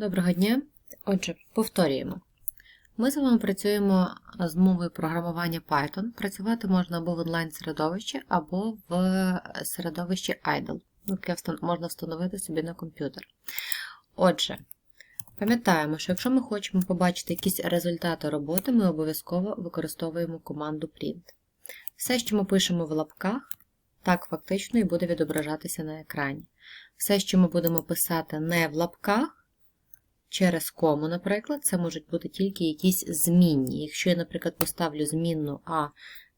Доброго дня. Отже, повторюємо. Ми з вами працюємо з мовою програмування Python. Працювати можна або в онлайн-середовищі, або в середовищі IDLE, яке можна встановити собі на комп'ютер. Отже, пам'ятаємо, що якщо ми хочемо побачити якісь результати роботи, ми обов'язково використовуємо команду print. Все, що ми пишемо в лапках, так фактично і буде відображатися на екрані. Все, що ми будемо писати не в лапках, через кому, наприклад, це можуть бути тільки якісь змінні. Якщо я, наприклад, поставлю змінну А,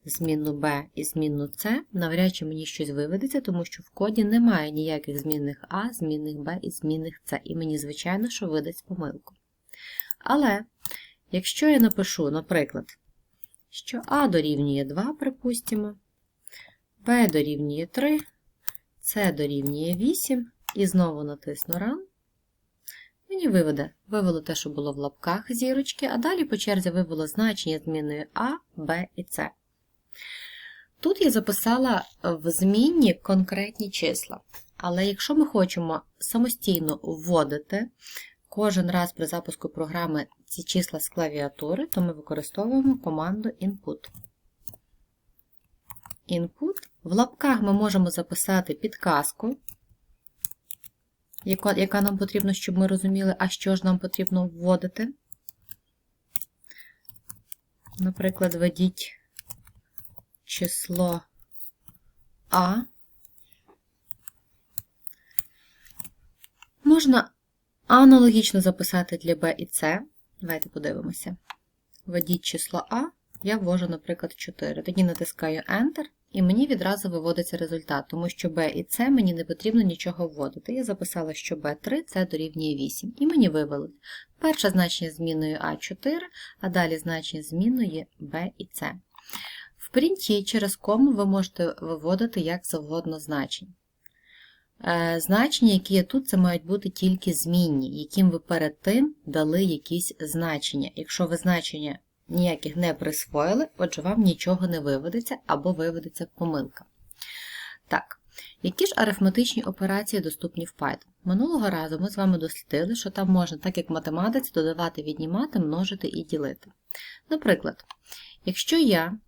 змінну Б і змінну С, навряд чи мені щось виведеться, тому що в коді немає ніяких змінних А, змінних Б і змінних С. І мені, звичайно, що видасть помилку. Але, якщо я напишу, наприклад, що А дорівнює 2, припустимо, Б дорівнює 3, С дорівнює 8, і знову натисну Run, Мені виведе, вивело те, що було в лапках зірочки, а далі по черзі вивело значення зміною А, Б і С. Тут я записала в змінні конкретні числа. Але якщо ми хочемо самостійно вводити кожен раз при запуску програми ці числа з клавіатури, то ми використовуємо команду input. Input. В лапках ми можемо записати підказку яка, яка нам потрібна, щоб ми розуміли, а що ж нам потрібно вводити. Наприклад, введіть число А. Можна аналогічно записати для Б і С. Давайте подивимося. Введіть число А, я ввожу, наприклад, 4. Тоді натискаю Enter. І мені відразу виводиться результат, тому що b і c мені не потрібно нічого вводити. Я записала, що b3 це дорівнює 8, і мені вивели. Перше значення зміною А4, а далі значення зміною b і c. В принті через кому ви можете виводити як завгодно значення. Е, значення, які є тут, це мають бути тільки змінні, яким ви перед тим дали якісь значення. Якщо ви значення ніяких не присвоїли, отже, вам нічого не виведеться або виведеться помилка. Так, які ж арифметичні операції доступні в Python? Минулого разу ми з вами дослідили, що там можна, так як математиці, додавати, віднімати, множити і ділити. Наприклад, якщо я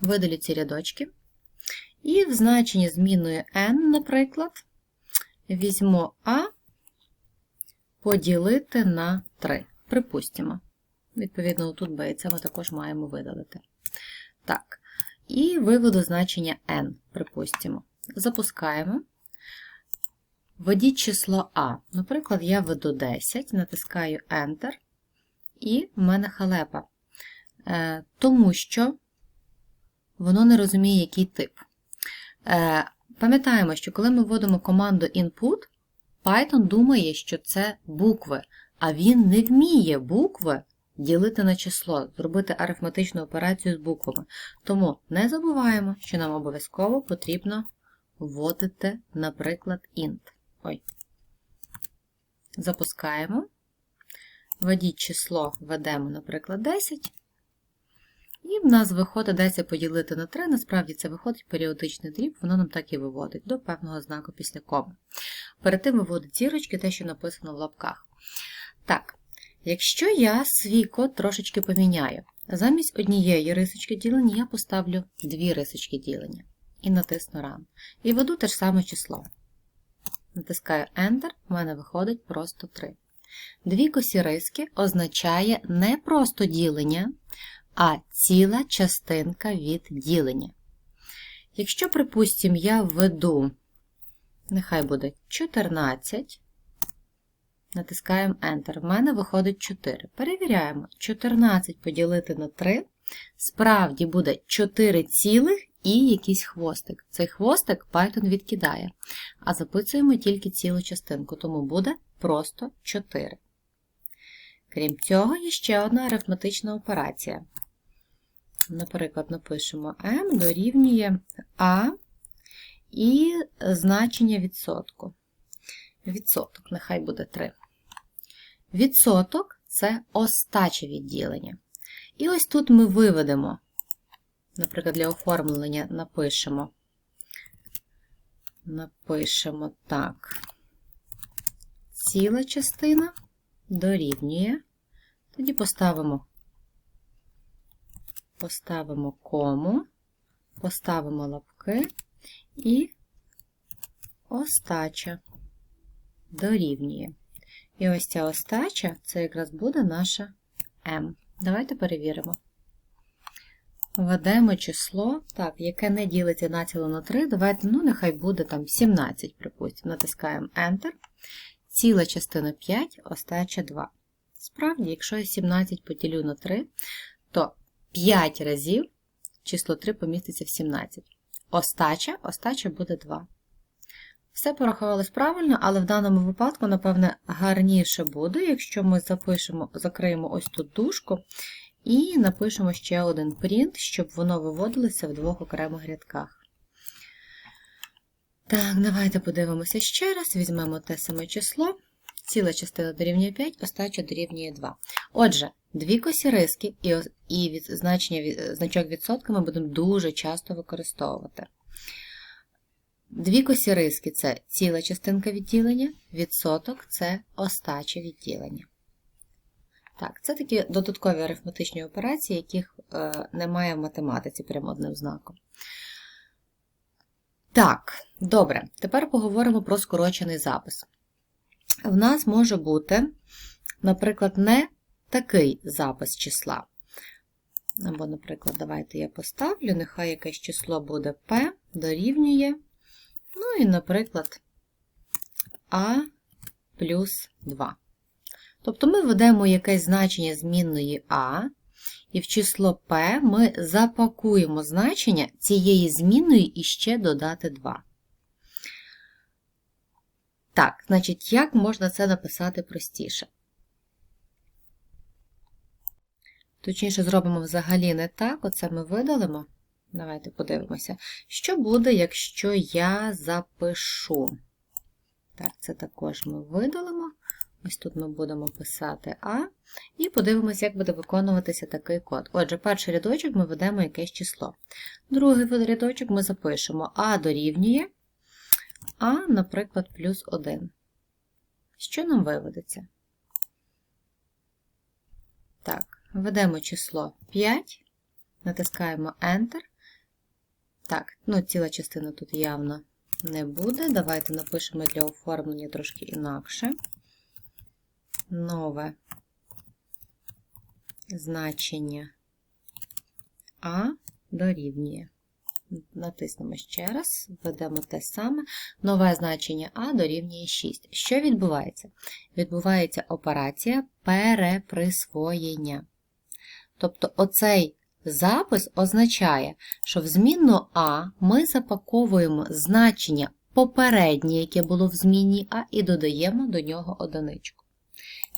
видалю ці рядочки, і в значенні зміною n, наприклад, візьму А поділити на 3. Припустимо. Відповідно, тут b c ми також маємо видалити. Так, і виводу значення n, припустимо. Запускаємо. Введіть число А. Наприклад, я введу 10, натискаю Enter, і в мене халепа. Е, тому що воно не розуміє, який тип. Е, пам'ятаємо, що коли ми вводимо команду input, Python думає, що це букви, а він не вміє букви ділити на число, зробити арифметичну операцію з буквами. Тому не забуваємо, що нам обов'язково потрібно вводити, наприклад, int. Ой. Запускаємо. Введіть число, введемо, наприклад, 10. І в нас виходить 10 поділити на 3. Насправді це виходить періодичний дріб, воно нам так і виводить до певного знаку після коми. Перед тим виводить зірочки, те, що написано в лапках. Так, Якщо я свій код трошечки поміняю, замість однієї рисочки ділення я поставлю дві рисочки ділення і натисну Run. І веду те ж саме число. Натискаю Enter, у мене виходить просто 3. Дві косі риски означає не просто ділення, а ціла частинка від ділення. Якщо, припустимо, я введу, нехай буде 14. Натискаємо Enter. В мене виходить 4. Перевіряємо. 14 поділити на 3. Справді буде 4 цілих і якийсь хвостик. Цей хвостик Python відкидає. А записуємо тільки цілу частинку, тому буде просто 4. Крім цього, є ще одна арифметична операція. Наприклад, напишемо m дорівнює А і значення відсотку. Відсоток, нехай буде 3. Відсоток це остаче відділення. І ось тут ми виведемо, наприклад, для оформлення напишемо, напишемо так, ціла частина дорівнює. Тоді поставимо, поставимо кому, поставимо лапки і остача дорівнює. І ось ця остача це якраз буде наша m. Давайте перевіримо. Введемо число, так, яке не ділиться націло на 3. Давайте, ну, нехай буде там 17, припустимо. Натискаємо Enter. Ціла частина 5, остача 2. Справді, якщо я 17 поділю на 3, то 5 разів число 3 поміститься в 17. Остача, остача буде 2. Все порахувалось правильно, але в даному випадку, напевне, гарніше буде, якщо ми запишемо, закриємо ось тут дужку і напишемо ще один принт, щоб воно виводилося в двох окремих рядках. Так, давайте подивимося ще раз. Візьмемо те саме число. Ціла частина дорівнює 5, остача дорівнює 2. Отже, дві косі риски і від, значення, значок відсотка ми будемо дуже часто використовувати. Дві косі риски це ціла частинка відділення, відсоток це остача відділення. Так, це такі додаткові арифметичні операції, яких е, немає в математиці прямо одним знаком. Так, добре, тепер поговоримо про скорочений запис. В нас може бути, наприклад, не такий запис числа. Або, наприклад, давайте я поставлю, нехай якесь число буде P дорівнює. Ну і, наприклад, А плюс 2. Тобто ми введемо якесь значення змінної А, і в число P ми запакуємо значення цієї змінної і ще додати 2. Так, значить, як можна це написати простіше? Точніше, зробимо взагалі не так, оце ми видалимо. Давайте подивимося, що буде, якщо я запишу. Так, це також ми видалимо. Ось тут ми будемо писати А, і подивимося, як буде виконуватися такий код. Отже, перший рядочок ми ведемо якесь число. Другий рядочок ми запишемо А дорівнює А, наприклад, плюс 1. Що нам виведеться? Так, ведемо число 5, натискаємо Enter. Так, ну ціла частина тут явно не буде. Давайте напишемо для оформлення трошки інакше нове значення А дорівнює. Натиснемо ще раз, введемо те саме. Нове значення А дорівнює 6. Що відбувається? Відбувається операція переприсвоєння. Тобто оцей запис означає, що в змінну А ми запаковуємо значення попереднє, яке було в зміні А, і додаємо до нього одиничку.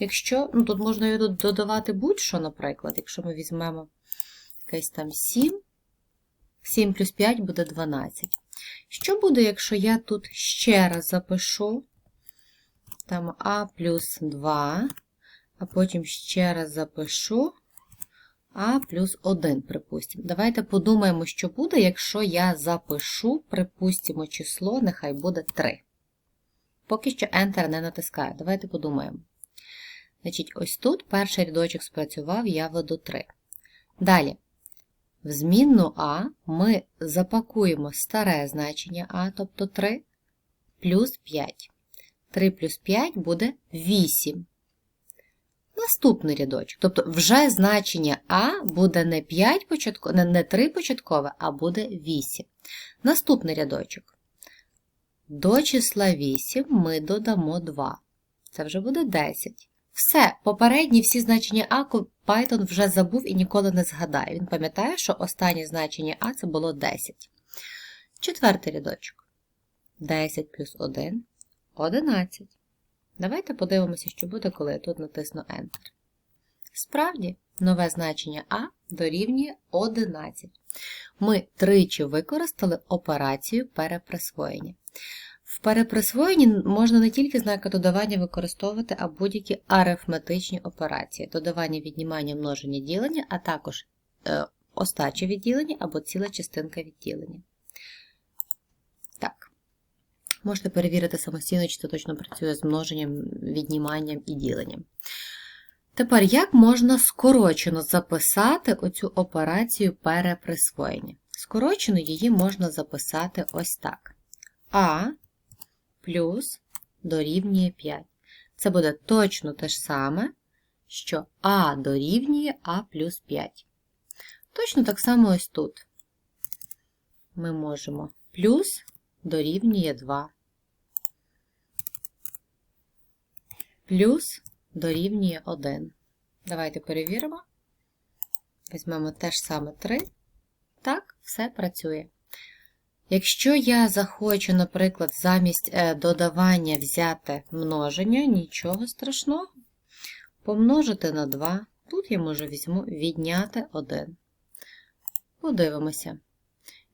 Якщо, ну тут можна його додавати будь-що, наприклад, якщо ми візьмемо якесь там 7, 7 плюс 5 буде 12. Що буде, якщо я тут ще раз запишу там А плюс 2, а потім ще раз запишу А плюс 1, припустимо. Давайте подумаємо, що буде, якщо я запишу, припустимо, число, нехай буде 3. Поки що Enter не натискаю. Давайте подумаємо. Значить, ось тут перший рядочок спрацював, я веду 3. Далі, в змінну А ми запакуємо старе значення А, тобто 3, плюс 5. 3 плюс 5 буде 8. Наступний рядочок. Тобто вже значення А буде не 5 початкове, не 3 початкове, а буде 8. Наступний рядочок. До числа 8 ми додамо 2. Це вже буде 10. Все, попередні всі значення А Python вже забув і ніколи не згадає. Він пам'ятає, що останнє значення А це було 10. Четвертий рядочок. 10 плюс 1 11. Давайте подивимося, що буде, коли я тут натисну Enter. Справді, нове значення А дорівнює 11. Ми тричі використали операцію переприсвоєння. В переприсвоєнні можна не тільки знаки додавання використовувати, а будь-які арифметичні операції. Додавання, віднімання, множення, ділення, а також е, остачі відділення або ціла частинка відділення. Можете перевірити самостійно, чи це точно працює з множенням, відніманням і діленням. Тепер, як можна скорочено записати оцю операцію переприсвоєння? Скорочено її можна записати ось так. А плюс дорівнює 5. Це буде точно те ж саме, що А дорівнює А плюс 5. Точно так само ось тут. Ми можемо плюс дорівнює 2. Плюс дорівнює 1. Давайте перевіримо. Візьмемо те ж саме 3. Так, все працює. Якщо я захочу, наприклад, замість е, додавання взяти множення, нічого страшного. Помножити на 2. Тут я можу візьму відняти 1. Подивимося.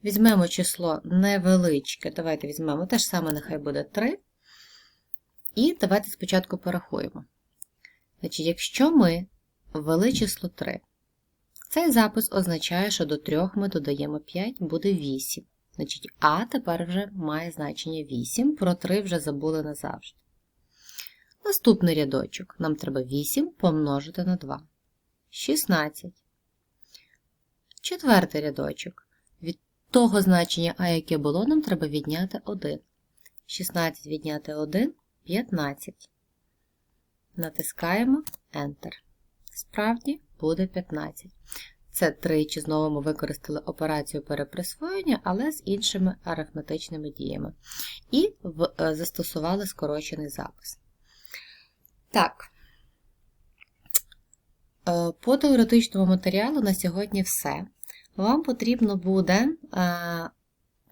Візьмемо число невеличке. Давайте візьмемо те ж саме, нехай буде 3. І давайте спочатку порахуємо. Значить, якщо ми ввели число 3, цей запис означає, що до 3 ми додаємо 5, буде 8. Значить, А тепер вже має значення 8, про 3 вже забули назавжди. Наступний рядочок. Нам треба 8 помножити на 2. 16. Четвертий рядочок. Від того значення А, яке було, нам треба відняти 1. 16 відняти 1 15. Натискаємо Enter. Справді буде 15. Це тричі знову ми використали операцію переприсвоєння, але з іншими арифметичними діями. І в, застосували скорочений запис. Так, е, по теоретичному матеріалу на сьогодні все. Вам потрібно буде е,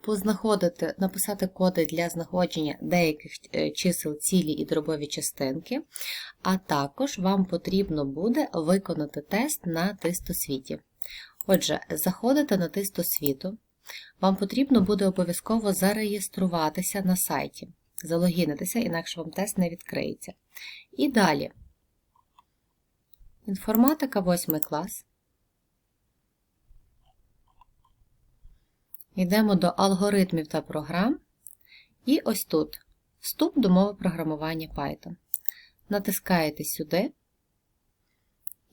познаходити, написати коди для знаходження деяких е, чисел цілі і дробові частинки, а також вам потрібно буде виконати тест на тестосвіті. Отже, заходите на тестосвіту, вам потрібно буде обов'язково зареєструватися на сайті, залогінитися, інакше вам тест не відкриється. І далі. Інформатика 8 клас. Йдемо до алгоритмів та програм. І ось тут вступ до мови програмування Python. Натискаєте сюди.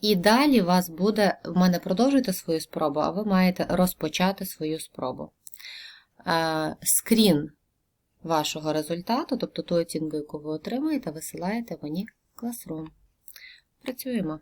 І далі вас буде, в мене продовжуйте свою спробу, а ви маєте розпочати свою спробу. Скрін вашого результату, тобто ту оцінку, яку ви отримаєте, висилаєте мені в Classroom. Працюємо.